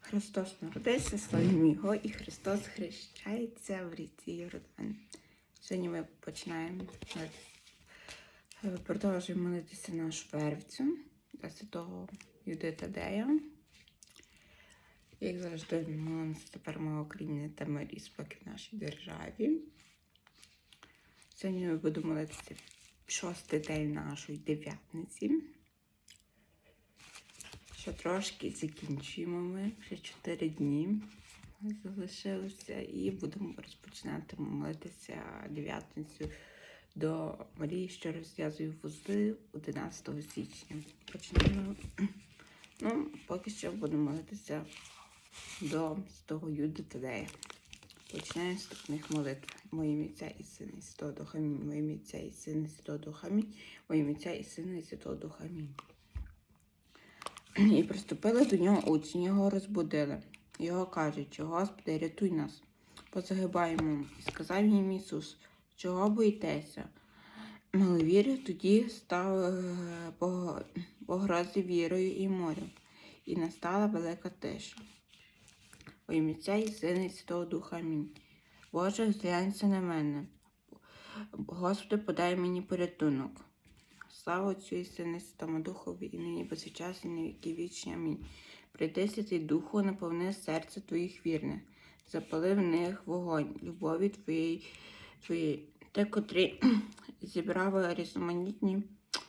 Христос народився, славімо Його, і Христос хрещається в ріці Йордан. Сьогодні ми починаємо е, продовжуємо молитися нашу вервцю для святого Юдита Дея. Як завжди, ми молимося тепер мого Україні та мирі спокій в нашій державі. Сьогодні ми будемо молитися шостий день нашої дев'ятниці. Ще трошки закінчуємо ми, ще 4 дні залишилося, і будемо розпочинати молитися дев'ятницю до Марії, що розв'язує вузли 11 січня. Почнемо. Ну, поки що будемо молитися до Святого Юди Тадея. Починаємо з таких молитв. Моє Отця і Сина і Святого Духа Амінь. Моє Отця і Сина і Святого Духа Амінь. Моє Отця і Сина і Святого Духа Амінь. І приступили до нього учні, його розбудили. Його кажуть, Господи, рятуй нас, позагибаємо. І сказав їм Ісус, чого боїтеся? Маловірів тоді став е, погрози вірою і морем, і настала велика тиша. Ім'я і Сина Святого Духа Амінь. Боже, зглянься на мене. Господи, подай мені порятунок. Слава Отцю і Святому Духові, і нині повсякчас, і на вічні. Амінь. Прийди, Святий Духу, наповни серце твоїх вірних, запали в них вогонь, любові твоєї, твоєї. Ти, котрий зібрав різноманітні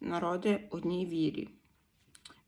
народи одній вірі.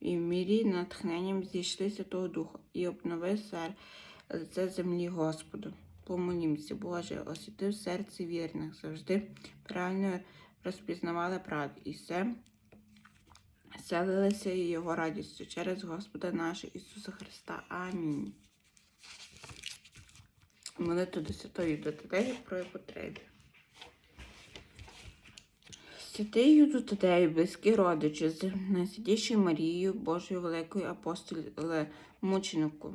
І в мірі натхненням зійшли Святого Духа і обнови серце землі Господу. Помолімся, Боже, освіти в серці вірних, завжди правильно розпізнавали правду, і все селилися і Його радістю через Господа нашого Ісуса Христа. Амінь. Молитву до Святої Додатеї про потреби. Святий Юду Тадею, близькі родичі з найсвятішою Марією, Божою великою апостоле мученику.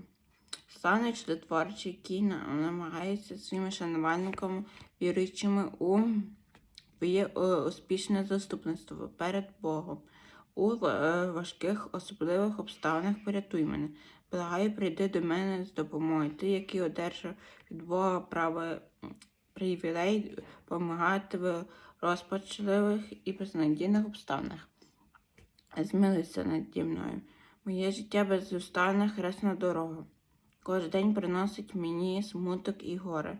Славний чудотворчий, який намагається своїми шанувальниками, віруючими у твоє е, успішне заступництво перед Богом. У е, важких особливих обставинах порятуй мене. Благаю, прийди до мене з допомогою. Ти, який одержав від Бога право привілей допомагати в розпачливих і безнадійних обставинах. Змилися наді мною. Моє життя безустанна хресна дорога. Кожен день приносить мені смуток і горе,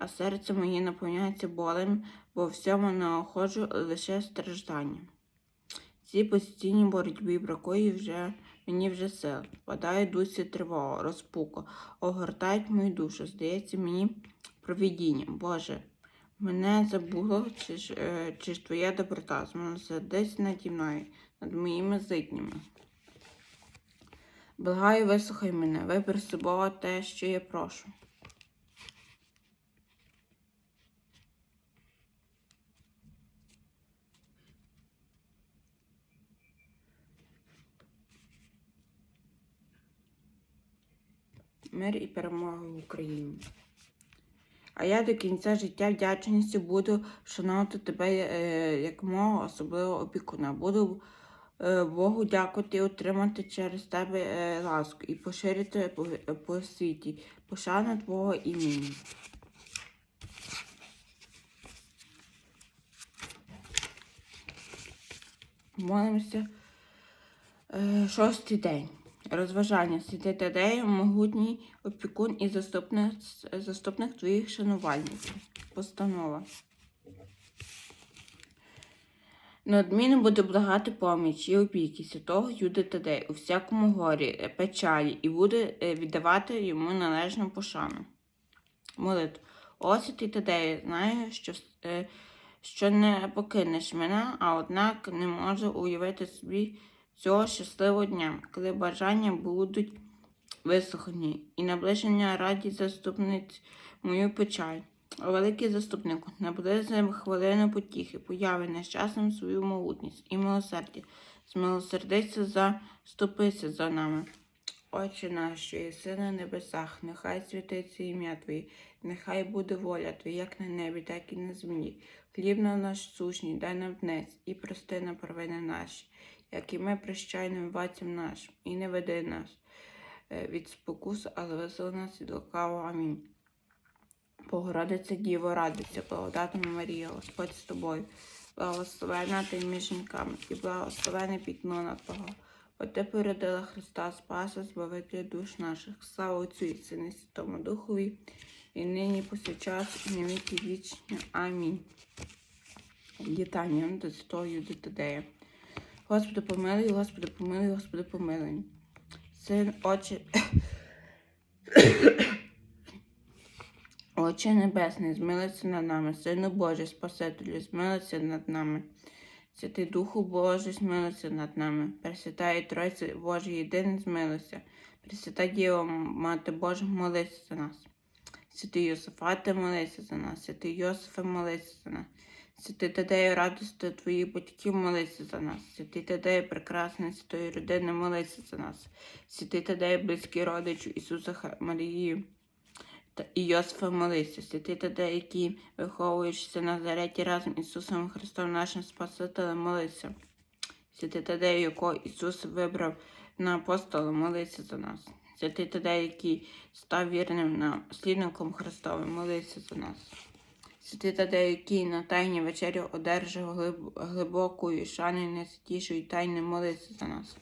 а серце моє наповняється болем, бо всьому находжу лише страждання. Цій постійній боротьбі бракує вже мені вже сил. Впадає дусі тривога, розпука, огортають мою душу. Здається мені провідінням. Боже, мене забуло, чи ж, е, чи ж твоя доброта змилосердись наді мною, над моїми зитнями. Благаю, вислухай мене, вибір собою те, що я прошу. Мир і перемога в Україні. А я до кінця життя вдячністю буду шанувати тебе е, як мого особливого опікуна. Буду е, Богу дякувати і отримати через тебе е, ласку і поширити по, світі, пошану Твого імені. Молимося шостий день. Розважання святий Тадею, могутній опікун і заступник, заступник твоїх шанувальників. Постанова. Неодмінно буде благати поміч і опіки святого Юди Тадея у всякому горі, е, печалі, і буде е, віддавати йому належну пошану. Молитва. О, святий Тадею, знаю, що, е, що не покинеш мене, а однак не можу уявити собі цього щасливого дня, коли бажання будуть вислухані, і наближення раді заступниць мою печаль. Великий заступнику, наблизимо хвилину потіхи, появи нещасним свою могутність і милосердя. Змилосердися заступися за нами. Отче наш, що єси на небесах, нехай святиться ім'я Твоє, нехай буде воля Твоя, як на небі, так і на землі. Хліб на наш сушній, дай нам днес, і прости нам провини наші, як і ми прощаємо винуватцям нашим, і не веди нас е, від спокусу, але визволи нас від лукавого. Амінь. Богородиця Діво, радиться, благодатна Марія, Господь з тобою, благословена ти між жінками, і благословене пітно Твого. Бо ти породила Христа Спаса, Збавителя душ наших. Слава Отцю і Сину Святому Духові, і нині повсякчас, і на віки вічні. Амінь. Вітання до Святого Юди Тадея. Господи, помилуй, Господи, помилуй, Господи, помилуй. Син, Отче, Отче Небесний, змилися над нами, Сину Божий, Спасителю, змилися над нами. Святий Духу Божий, змилися над нами. Пресвятає Тройці Божий, єдиний змилися. Пресвята Діва, Мати Божа, молися за нас. Святий Йосифате, молися за нас. Святий Йосифе, молися за нас. Святий Тадею, радости твоїх батьків, молися за нас. Святий Тадею, прекрасний святої родини, молися за нас. Святий Тадею, близький родичу Ісуса Марії та і Йосифа молися, святий Тадей, який виховуєшся на Назареті разом з Ісусом Христом, нашим Спасителем, молися. Святий Тадей, якого Ісус вибрав на апостола, молися за нас. Святий Тадей, який став вірним наслідником Христовим, молися за нас. Святий Тадей, який на тайні вечері одержав глиб- глибокою шаною найсвятішої тайни, молися за нас.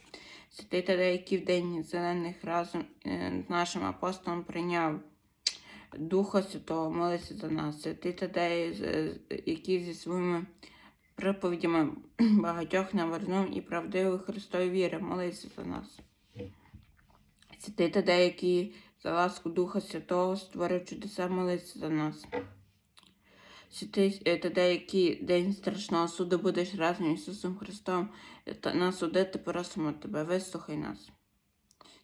Святий Тадей, який в день зелених разом е, з нашим апостолом прийняв Духа Святого, молиться за нас. Святий Тадей, який зі своїми приповідями багатьох навернув і правдивої Христової віри, молиться за нас. Святий Тадей, який за ласку Духа Святого створив чудеса, молиться за нас. Святий е, Тадей, день страшного суду будеш разом Ісусом Христом е, та нас судити, просимо тебе, вислухай нас.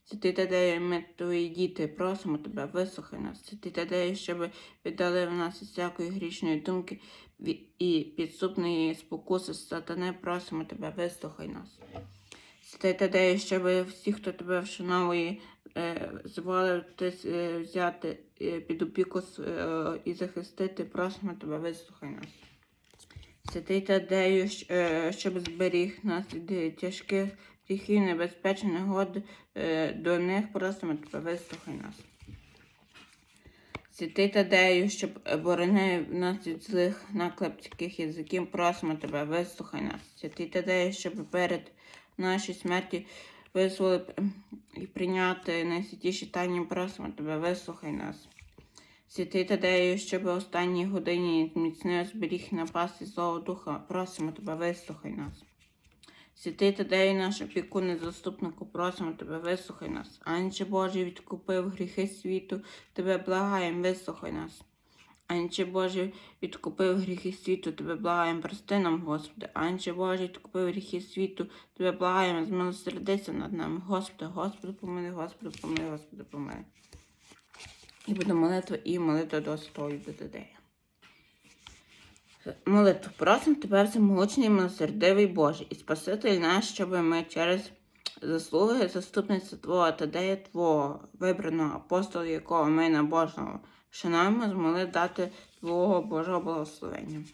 Святий Тадею, ми твої діти, просимо тебе, вислухай нас. Святий Тадею, щоб віддали в нас із всякої грішної думки і підступної спокуси сатани, просимо тебе, вислухай нас. Святий Тадею, щоб всі, хто тебе вшановує, е, зволив ти е, взяти е, під опіку і захистити, просимо тебе, вислухай нас. Святий Тадею, щоб зберіг нас від тяжких гріхів, небезпечних негод до них, просимо тебе, вислухай нас. Святий Тадею, щоб боронив нас від злих наклепських язиків, просимо тебе, вислухай нас. Святий Тадею, щоб перед нашою смерті визволив і прийняти найсвятіші тайні, просимо тебе, вислухай нас. Святий Тадею, щоб останній годині міцний зберіг і напасти злого духа, просимо тебе, вислухай нас. Святий Тадею, наш опікун і заступнику, просимо тебе, вислухай нас. Анче Божий відкупив гріхи світу, тебе благаєм, вислухай нас. Анче Божий відкупив гріхи світу, тебе благаєм, прости нам, Господи. Анче Божий відкупив гріхи світу, тебе благаєм, змилосердися над нами. Господи, Господи, помилуй, Господи, помилуй, Господи, помилуй. І буде молитва і молитва до Святого Тадея. Молитву просимо тебе, всемогутній милосердивий Боже, і Спаситель наш, щоб ми через заслуги заступництва Твого Тадея Твого, вибраного апостола, якого ми набожного шануємо, змогли дати Твого Божого благословення.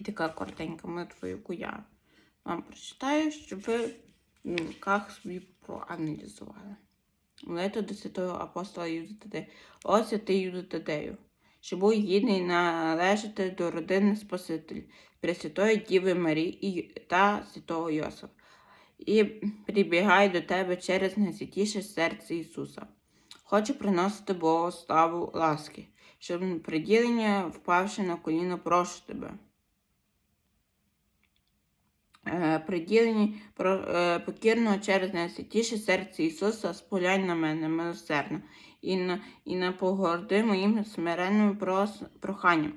І така коротенька молитва, я вам прочитаю, щоб ви в думках собі проаналізували. Молитва до святого апостола Юда Тадея. О святий Юда Тадею, що був гідний належати до родини Спасителя, Пресвятої Діви Марії та святого Йосифа, і прибігай до тебе через найсвятіше серце Ісуса. Хочу приносити Богу славу ласки, щоб приділення, впавши на коліно, прошу тебе. Е, Приділені е, покірного через найсвятіше серце Ісуса, сполянь на мене милосердно і на, і на погорди моїм смиренним проханням,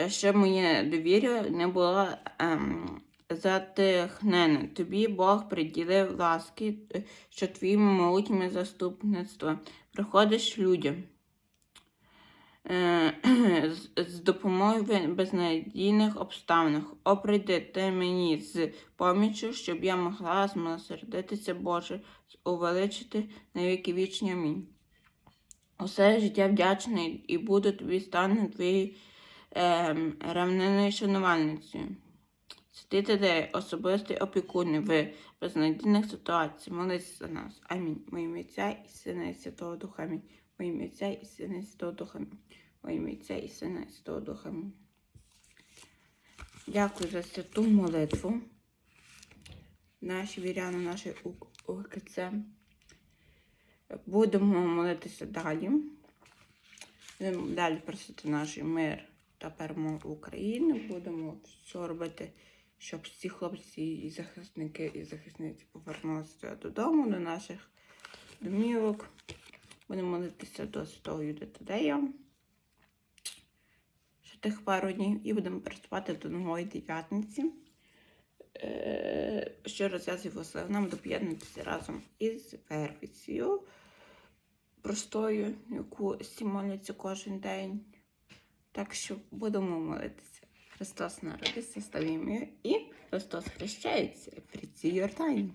Е, щоб моє довір'я не було ем, затихнене. Тобі Бог приділив ласки, е, що твоїм могутніми заступництва приходиш людям. Е, з, допомогою безнадійних обставинах. О, прийди ти мені з поміччю, щоб я могла змилосердитися Боже, увеличити на віки вічні. Амінь. Усе життя вдячний і буду тобі стану твоєю е, равниною шанувальницею. Святий Тадей, особистий опікун в безнадійних ситуаціях, молись за нас. Амінь. Моїм Отця і Сина і Святого Духа. Амінь. Моїм Отця і Сина і Святого Духа. Амінь. Моїм Отця і Сина і Святого Духа. Амінь. Дякую за святу молитву. Наші віряни, наші УКЦ. Будемо молитися далі. Будемо далі просити наш мир та перемогу України. Будемо все робити, щоб всі хлопці і захисники і захисниці повернулися додому, до наших домівок. Будемо молитися до Святого Юда. Ще тих пару днів і будемо приступати до нової дев'ятниці. Е, Що розв'язує нам доп'єднатися разом із Вервіцією простою, яку всі моляться кожен день. Так що будемо молитися. Христос народився, став і Христос хрещається в ріці Йордані.